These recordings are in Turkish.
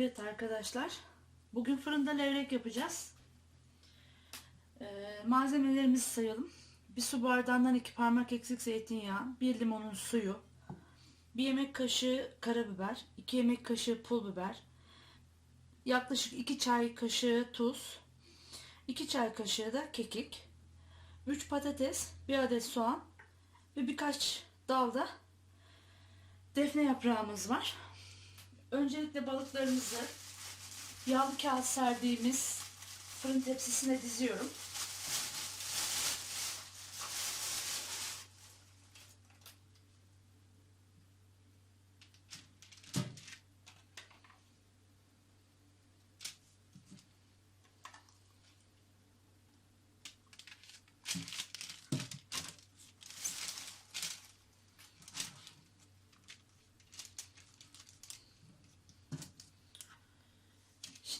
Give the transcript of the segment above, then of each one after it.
Evet arkadaşlar. Bugün fırında levrek yapacağız. Ee, malzemelerimizi sayalım. Bir su bardağından iki parmak eksik zeytinyağı, bir limonun suyu, bir yemek kaşığı karabiber, iki yemek kaşığı pul biber, yaklaşık iki çay kaşığı tuz, iki çay kaşığı da kekik, 3 patates, bir adet soğan ve birkaç dalda defne yaprağımız var. Öncelikle balıklarımızı yağlı kağıt serdiğimiz fırın tepsisine diziyorum.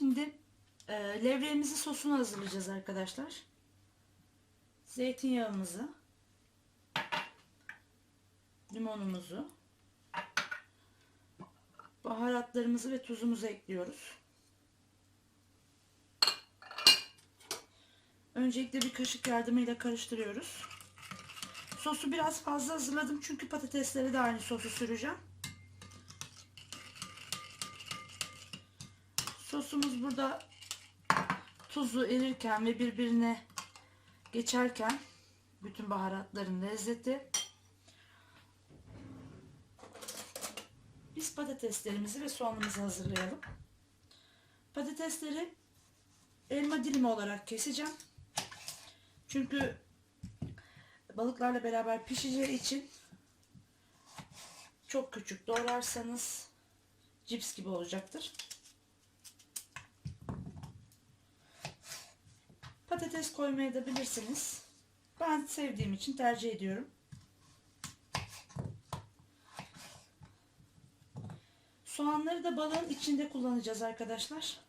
Şimdi e, levreğimizi sosunu hazırlayacağız arkadaşlar. Zeytinyağımızı, limonumuzu, baharatlarımızı ve tuzumuzu ekliyoruz. Öncelikle bir kaşık yardımıyla karıştırıyoruz. Sosu biraz fazla hazırladım çünkü patateslere de aynı sosu süreceğim. Sosumuz burada tuzu erirken ve birbirine geçerken bütün baharatların lezzeti biz patateslerimizi ve soğanımızı hazırlayalım. Patatesleri elma dilimi olarak keseceğim. Çünkü balıklarla beraber pişeceği için çok küçük doğrarsanız cips gibi olacaktır. Patates koymaya da bilirsiniz. Ben sevdiğim için tercih ediyorum. Soğanları da balığın içinde kullanacağız arkadaşlar.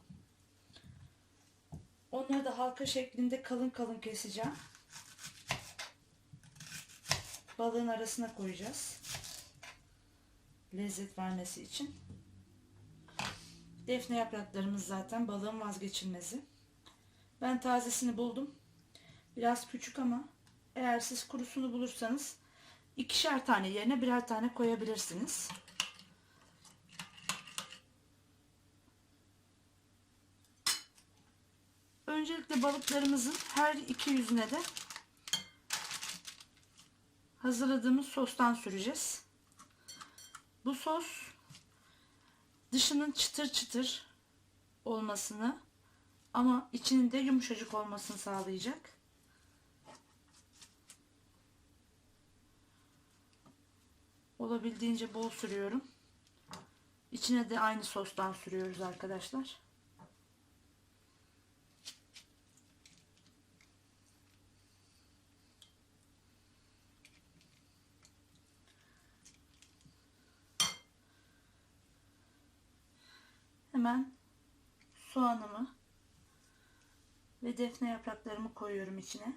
Onları da halka şeklinde kalın kalın keseceğim. Balığın arasına koyacağız. Lezzet vermesi için. Defne yapraklarımız zaten balığın vazgeçilmezi. Ben tazesini buldum. Biraz küçük ama eğer siz kurusunu bulursanız ikişer tane yerine birer tane koyabilirsiniz. Öncelikle balıklarımızın her iki yüzüne de hazırladığımız sostan süreceğiz. Bu sos dışının çıtır çıtır olmasını ama içinin de yumuşacık olmasını sağlayacak. Olabildiğince bol sürüyorum. İçine de aynı sostan sürüyoruz arkadaşlar. Hemen soğanımı ve defne yapraklarımı koyuyorum içine.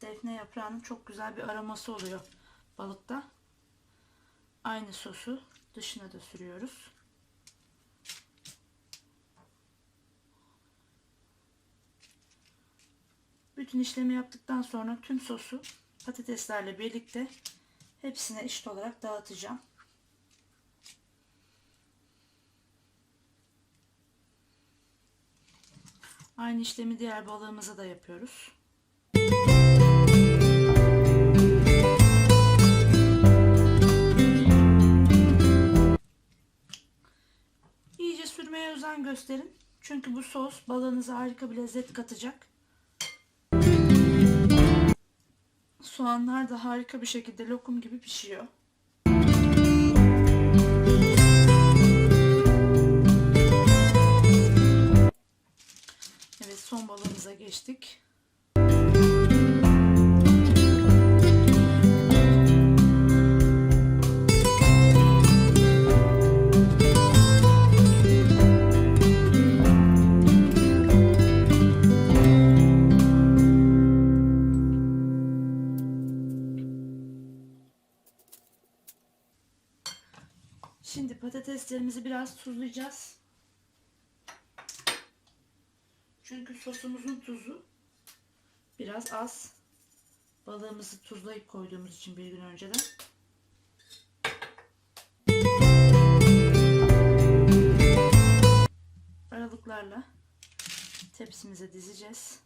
Defne yaprağının çok güzel bir aroması oluyor balıkta. Aynı sosu dışına da sürüyoruz. Bütün işlemi yaptıktan sonra tüm sosu patateslerle birlikte hepsine eşit olarak dağıtacağım. Aynı işlemi diğer balığımıza da yapıyoruz. İyice sürmeye özen gösterin. Çünkü bu sos balığınıza harika bir lezzet katacak. Soğanlar da harika bir şekilde lokum gibi pişiyor. Evet son balığımıza geçtik. Şimdi patateslerimizi biraz tuzlayacağız. Çünkü sosumuzun tuzu biraz az. Balığımızı tuzlayıp koyduğumuz için bir gün önceden. Aralıklarla tepsimize dizeceğiz.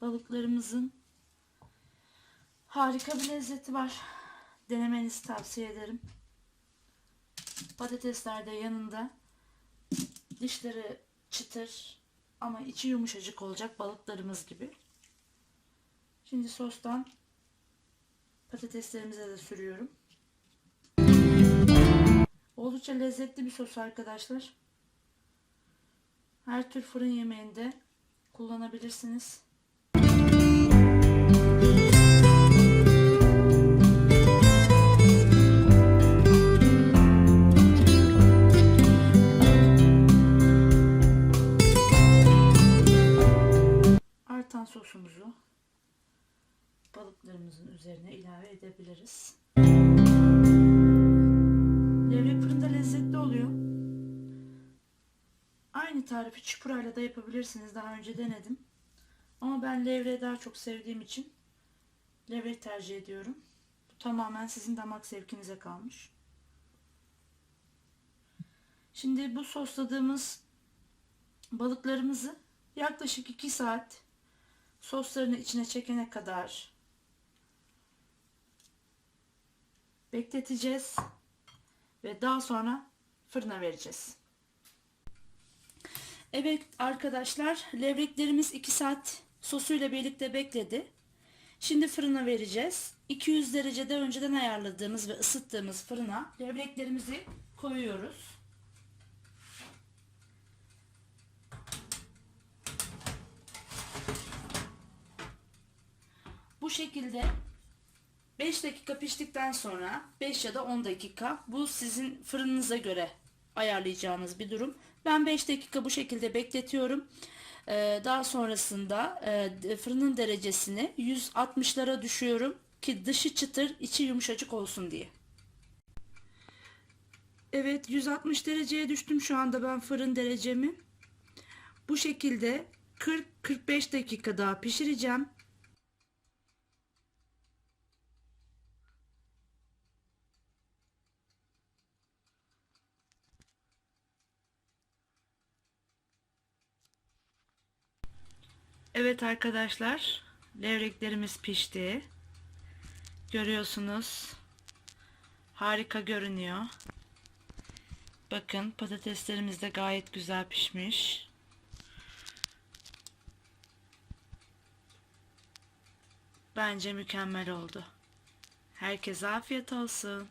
Balıklarımızın harika bir lezzeti var. Denemenizi tavsiye ederim. Patatesler de yanında. Dışları çıtır ama içi yumuşacık olacak balıklarımız gibi. Şimdi sostan patateslerimize de sürüyorum. Oldukça lezzetli bir sos arkadaşlar. Her tür fırın yemeğinde kullanabilirsiniz. Aynı tarifi çipurayla da yapabilirsiniz. Daha önce denedim. Ama ben levreği daha çok sevdiğim için levrek tercih ediyorum. Bu tamamen sizin damak zevkinize kalmış. Şimdi bu sosladığımız balıklarımızı yaklaşık 2 saat soslarını içine çekene kadar bekleteceğiz ve daha sonra fırına vereceğiz. Evet arkadaşlar levreklerimiz 2 saat sosuyla birlikte bekledi. Şimdi fırına vereceğiz. 200 derecede önceden ayarladığımız ve ısıttığımız fırına levreklerimizi koyuyoruz. Bu şekilde 5 dakika piştikten sonra 5 ya da 10 dakika bu sizin fırınınıza göre ayarlayacağınız bir durum. Ben 5 dakika bu şekilde bekletiyorum. Ee, daha sonrasında e, fırının derecesini 160'lara düşüyorum ki dışı çıtır içi yumuşacık olsun diye. Evet 160 dereceye düştüm şu anda ben fırın derecemi. Bu şekilde 40-45 dakika daha pişireceğim. Evet arkadaşlar, levreklerimiz pişti. Görüyorsunuz. Harika görünüyor. Bakın patateslerimiz de gayet güzel pişmiş. Bence mükemmel oldu. Herkese afiyet olsun.